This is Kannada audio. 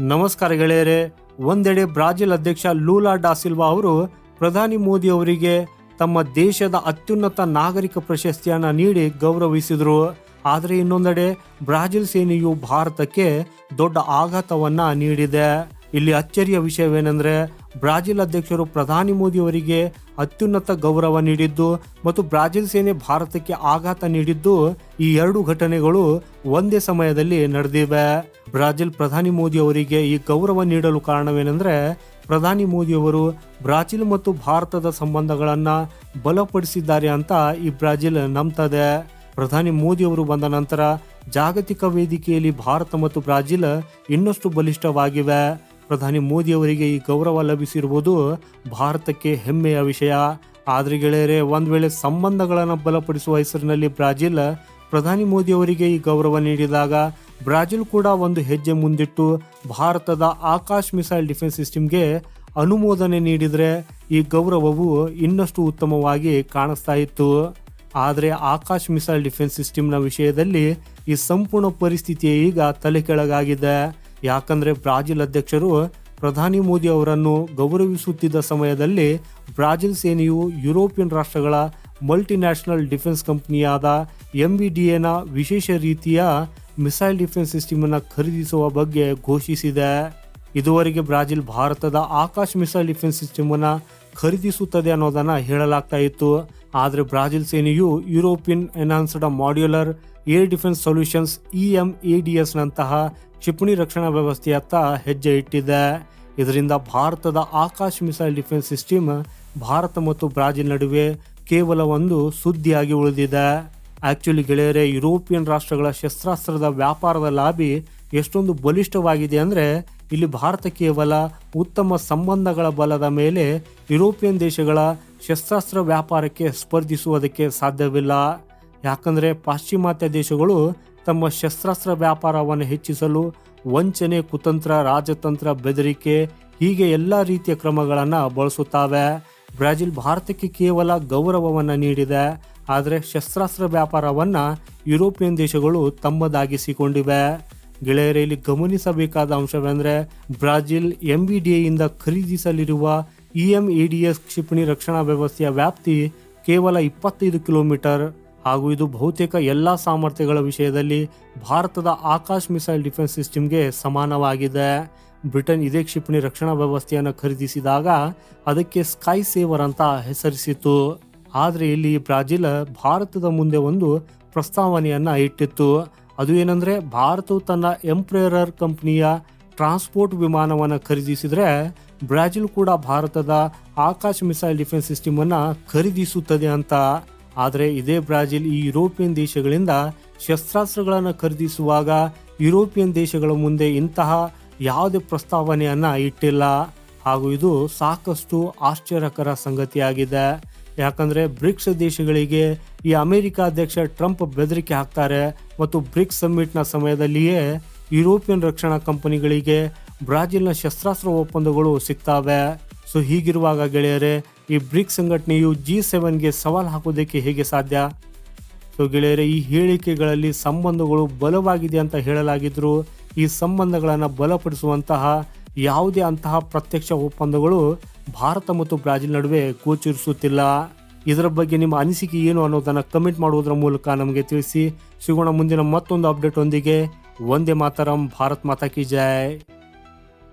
ನಮಸ್ಕಾರ ಗೆಳೆಯರೆ, ಒಂದೆಡೆ ಬ್ರಾಜಿಲ್ ಅಧ್ಯಕ್ಷ ಲೂಲಾ ಡಾಸಿಲ್ವಾ ಅವರು ಪ್ರಧಾನಿ ಮೋದಿ ಅವರಿಗೆ ತಮ್ಮ ದೇಶದ ಅತ್ಯುನ್ನತ ನಾಗರಿಕ ಪ್ರಶಸ್ತಿಯನ್ನ ನೀಡಿ ಗೌರವಿಸಿದರು. ಆದರೆ ಇನ್ನೊಂದೆಡೆ ಬ್ರಾಜಿಲ್ ಸೇನೆಯು ಭಾರತಕ್ಕೆ ದೊಡ್ಡ ಆಘಾತವನ್ನ ನೀಡಿದೆ. ಇಲ್ಲಿ ಅಚ್ಚರಿಯ ವಿಷಯವೇನೆಂದ್ರೆ ಬ್ರಾಜಿಲ್ ಅಧ್ಯಕ್ಷರು ಪ್ರಧಾನಿ ಮೋದಿ ಅವರಿಗೆ ಅತ್ಯುನ್ನತ ಗೌರವ ನೀಡಿದ್ದು ಮತ್ತು ಬ್ರಾಜಿಲ್ ಸೇನೆ ಭಾರತಕ್ಕೆ ಆಘಾತ ನೀಡಿದ್ದು ಈ ಎರಡು ಘಟನೆಗಳು ಒಂದೇ ಸಮಯದಲ್ಲಿ ನಡೆದಿವೆ. ಬ್ರಾಜಿಲ್ ಪ್ರಧಾನಿ ಮೋದಿ ಅವರಿಗೆ ಈ ಗೌರವ ನೀಡಲು ಕಾರಣವೇನೆಂದ್ರೆ ಪ್ರಧಾನಿ ಮೋದಿ ಅವರು ಬ್ರಾಜಿಲ್ ಮತ್ತು ಭಾರತದ ಸಂಬಂಧಗಳನ್ನು ಬಲಪಡಿಸಿದ್ದಾರೆ ಅಂತ ಈ ಬ್ರಾಜಿಲ್ ನಂಬ್ತದೆ. ಪ್ರಧಾನಿ ಮೋದಿ ಅವರು ಬಂದ ನಂತರ ಜಾಗತಿಕ ವೇದಿಕೆಯಲ್ಲಿ ಭಾರತ ಮತ್ತು ಬ್ರಾಜಿಲ್ ಇನ್ನಷ್ಟು ಬಲಿಷ್ಠವಾಗಿವೆ. ಪ್ರಧಾನಿ ಮೋದಿ ಅವರಿಗೆ ಈ ಗೌರವ ಲಭಿಸಿರುವುದು ಭಾರತಕ್ಕೆ ಹೆಮ್ಮೆಯ ವಿಷಯ. ಆದರೆ ಗೆಳೆಯರೆ, ಒಂದು ವೇಳೆ ಸಂಬಂಧಗಳನ್ನು ಬಲಪಡಿಸುವ ಹೆಸರಿನಲ್ಲಿ ಬ್ರಾಜಿಲ್ ಪ್ರಧಾನಿ ಮೋದಿ ಅವರಿಗೆ ಈ ಗೌರವ ನೀಡಿದಾಗ ಬ್ರಾಜಿಲ್ ಕೂಡ ಒಂದು ಹೆಜ್ಜೆ ಮುಂದಿಟ್ಟು ಭಾರತದ ಆಕಾಶ್ ಮಿಸೈಲ್ ಡಿಫೆನ್ಸ್ ಸಿಸ್ಟಮ್ಗೆ ಅನುಮೋದನೆ ನೀಡಿದರೆ ಈ ಗೌರವವು ಇನ್ನಷ್ಟು ಉತ್ತಮವಾಗಿ ಕಾಣಿಸ್ತಾ ಇತ್ತು. ಆದರೆ ಆಕಾಶ್ ಮಿಸೈಲ್ ಡಿಫೆನ್ಸ್ ಸಿಸ್ಟಮ್ನ ವಿಷಯದಲ್ಲಿ ಈ ಸಂಪೂರ್ಣ ಪರಿಸ್ಥಿತಿ ಈಗ ತಲೆ ಕೆಳಗಾಗಿದೆ ಯಾಕಂದ್ರೆ ಬ್ರಾಜಿಲ್ ಅಧ್ಯಕ್ಷರು ಪ್ರಧಾನಿ ಮೋದಿ ಅವರನ್ನು ಗೌರವಿಸುತ್ತಿದ್ದ ಸಮಯದಲ್ಲಿ ಬ್ರಾಜಿಲ್ ಸೇನೆಯು ಯುರೋಪಿಯನ್ ರಾಷ್ಟ್ರಗಳ ಮಲ್ಟಿನ್ಯಾಷನಲ್ ಡಿಫೆನ್ಸ್ ಕಂಪನಿಯಾದ ಎಂ ಬಿ ಡಿ ಎನ ವಿಶೇಷ ರೀತಿಯ ಮಿಸೈಲ್ ಡಿಫೆನ್ಸ್ ಸಿಸ್ಟಮ್ ಅನ್ನು ಖರೀದಿಸುವ ಬಗ್ಗೆ ಘೋಷಿಸಿದೆ. ಇದುವರೆಗೆ ಬ್ರಾಜಿಲ್ ಭಾರತದ ಆಕಾಶ್ ಮಿಸೈಲ್ ಡಿಫೆನ್ಸ್ ಸಿಸ್ಟಮ್ ಅನ್ನ ಖರೀದಿಸುತ್ತದೆ ಅನ್ನೋದನ್ನು ಹೇಳಲಾಗ್ತಾ ಇತ್ತು. ಆದರೆ ಬ್ರಾಜಿಲ್ ಸೇನೆಯು European enhanced modular air defence solutions E M A D S ನಂತಹ ಕ್ಷಿಪಣಿ ರಕ್ಷಣಾ ವ್ಯವಸ್ಥೆಯತ್ತ ಹೆಜ್ಜೆ ಇಟ್ಟಿದೆ. ಇದರಿಂದ ಭಾರತದ Akash missile defence system Bharat ಮತ್ತು ಬ್ರಾಜಿಲ್ ನಡುವೆ ಕೇವಲ ಒಂದು ಸುದ್ದಿಯಾಗಿ ಉಳಿದಿದೆ. ಆಕ್ಚುಲಿ ಗೆಳೆಯರೆ, ಯುರೋಪಿಯನ್ ರಾಷ್ಟ್ರಗಳ ಶಸ್ತ್ರಾಸ್ತ್ರದ ವ್ಯಾಪಾರದ ಲಾಬಿ ಎಷ್ಟೊಂದು ಬಲಿಷ್ಠವಾಗಿದೆ ಅಂದರೆ ಇಲ್ಲಿ ಭಾರತ ಕೇವಲ ಉತ್ತಮ ಸಂಬಂಧಗಳ ಬಲದ ಮೇಲೆ ಯುರೋಪಿಯನ್ ದೇಶಗಳ ಶಸ್ತ್ರಾಸ್ತ್ರ ವ್ಯಾಪಾರಕ್ಕೆ ಸ್ಪರ್ಧಿಸುವುದಕ್ಕೆ ಸಾಧ್ಯವಿಲ್ಲ. ಯಾಕಂದರೆ ಪಾಶ್ಚಿಮಾತ್ಯ ದೇಶಗಳು ತಮ್ಮ ಶಸ್ತ್ರಾಸ್ತ್ರ ವ್ಯಾಪಾರವನ್ನು ಹೆಚ್ಚಿಸಲು ವಂಚನೆ, ಕುತಂತ್ರ, ರಾಜತಂತ್ರ, ಬೆದರಿಕೆ ಹೀಗೆ ಎಲ್ಲ ರೀತಿಯ ಕ್ರಮಗಳನ್ನು ಬಳಸುತ್ತವೆ. ಬ್ರಾಜಿಲ್ ಭಾರತಕ್ಕೆ ಕೇವಲ ಗೌರವವನ್ನು ನೀಡಿದೆ. ಆದರೆ ಶಸ್ತ್ರಾಸ್ತ್ರ ವ್ಯಾಪಾರವನ್ನು ಯುರೋಪಿಯನ್ ದೇಶಗಳು ತಮ್ಮದಾಗಿಸಿಕೊಂಡಿವೆ. ಗೆಳೆಯರಲ್ಲಿ ಗಮನಿಸಬೇಕಾದ ಅಂಶವೆಂದರೆ ಬ್ರಾಜಿಲ್ ಎಂ ಬಿ ಡಿ ಎಯಿಂದ ಖರೀದಿಸಲಿರುವ E M A D S ಕ್ಷಿಪಣಿ ರಕ್ಷಣಾ ವ್ಯವಸ್ಥೆಯ ವ್ಯಾಪ್ತಿ ಕೇವಲ ಇಪ್ಪತ್ತೈದು ಕಿಲೋಮೀಟರ್. ಹಾಗೂ ಇದು ಬಹುತೇಕ ಎಲ್ಲ ಸಾಮರ್ಥ್ಯಗಳ ವಿಷಯದಲ್ಲಿ ಭಾರತದ ಆಕಾಶ್ ಮಿಸೈಲ್ ಡಿಫೆನ್ಸ್ ಸಿಸ್ಟಮ್ಗೆ ಸಮಾನವಾಗಿದೆ. ಬ್ರಿಟನ್ ಇದೇ ಕ್ಷಿಪಣಿ ರಕ್ಷಣಾ ವ್ಯವಸ್ಥೆಯನ್ನು ಖರೀದಿಸಿದಾಗ ಅದಕ್ಕೆ ಸ್ಕೈ ಸೇವರ್ ಅಂತ ಹೆಸರಿಸಿತು ಆದರೆ ಇಲ್ಲಿ ಬ್ರಾಜಿಲ್ ಭಾರತದ ಮುಂದೆ ಒಂದು ಪ್ರಸ್ತಾವನೆಯನ್ನ ಇಟ್ಟಿತ್ತು. ಅದು ಏನಂದ್ರೆ ಭಾರತವು ತನ್ನ ಎಂಪ್ರೇರರ್ ಕಂಪನಿಯ ಟ್ರಾನ್ಸ್ಪೋರ್ಟ್ ವಿಮಾನವನ್ನು ಖರೀದಿಸಿದರೆ ಬ್ರಾಜಿಲ್ ಕೂಡ ಭಾರತದ ಆಕಾಶ್ ಮಿಸೈಲ್ ಡಿಫೆನ್ಸ್ ಸಿಸ್ಟಮ್ ಅನ್ನ ಖರೀದಿಸುತ್ತದೆ ಅಂತ. ಆದರೆ ಇದೇ ಬ್ರಾಜಿಲ್ ಈ ಯುರೋಪಿಯನ್ ದೇಶಗಳಿಂದ ಶಸ್ತ್ರಾಸ್ತ್ರಗಳನ್ನು ಖರೀದಿಸುವಾಗ ಯುರೋಪಿಯನ್ ದೇಶಗಳ ಮುಂದೆ ಇಂತಹ ಯಾವುದೇ ಪ್ರಸ್ತಾವನೆಯನ್ನು ಇಟ್ಟಿಲ್ಲ. ಹಾಗೂ ಇದು ಸಾಕಷ್ಟು ಆಶ್ಚರ್ಯಕರ ಸಂಗತಿಯಾಗಿದೆ. ಯಾಕಂದರೆ ಬ್ರಿಕ್ಸ್ ದೇಶಗಳಿಗೆ ಈ ಅಮೆರಿಕ ಅಧ್ಯಕ್ಷ ಟ್ರಂಪ್ ಬೆದರಿಕೆ ಹಾಕ್ತಾರೆ ಮತ್ತು ಬ್ರಿಕ್ಸ್ ಸಮ್ಮಿಟ್ನ ಸಮಯದಲ್ಲಿಯೇ ಯುರೋಪಿಯನ್ ರಕ್ಷಣಾ ಕಂಪನಿಗಳಿಗೆ ಬ್ರಾಜಿಲ್ನ ಶಸ್ತ್ರಾಸ್ತ್ರ ಒಪ್ಪಂದಗಳು ಸಿಗ್ತಾವೆ. ಸೊ ಹೀಗಿರುವಾಗ ಗೆಳೆಯರೆ ಈ ಬ್ರಿಕ್ಸ್ ಸಂಘಟನೆಯು ಜಿ ಸೆವೆನ್ಗೆ ಸವಾಲು ಹಾಕೋದಕ್ಕೆ ಹೇಗೆ ಸಾಧ್ಯ? ಸೊ ಗೆಳೆಯರೆ, ಈ ಹೇಳಿಕೆಗಳಲ್ಲಿ ಸಂಬಂಧಗಳು ಬಲವಾಗಿದೆ ಅಂತ ಹೇಳಲಾಗಿದ್ದರೂ ಈ ಸಂಬಂಧಗಳನ್ನು ಬಲಪಡಿಸುವಂತಹ ಯಾವುದೇ ಅಂತಹ ಪ್ರತ್ಯಕ್ಷ ಒಪ್ಪಂದಗಳು ಭಾರತ ಮತ್ತು ಬ್ರಾಜಿಲ್ ನಡುವೆ ಗೋಚರಿಸುತ್ತಿಲ್ಲ. ಇದರ ಬಗ್ಗೆ ನಿಮ್ಮ ಅನಿಸಿಕೆ ಏನು ಅನ್ನೋದನ್ನು ಕಮೆಂಟ್ ಮಾಡುವುದರ ಮೂಲಕ ನಮಗೆ ತಿಳಿಸಿ. ಸಿಗೋಣ ಮುಂದಿನ ಮತ್ತೊಂದು ಅಪ್ಡೇಟ್ ಒಂದಿಗೆ. ಒಂದೇ ಮಾತರಂ, ಭಾರತ್ ಮಾತಾ ಕಿ ಜೈ.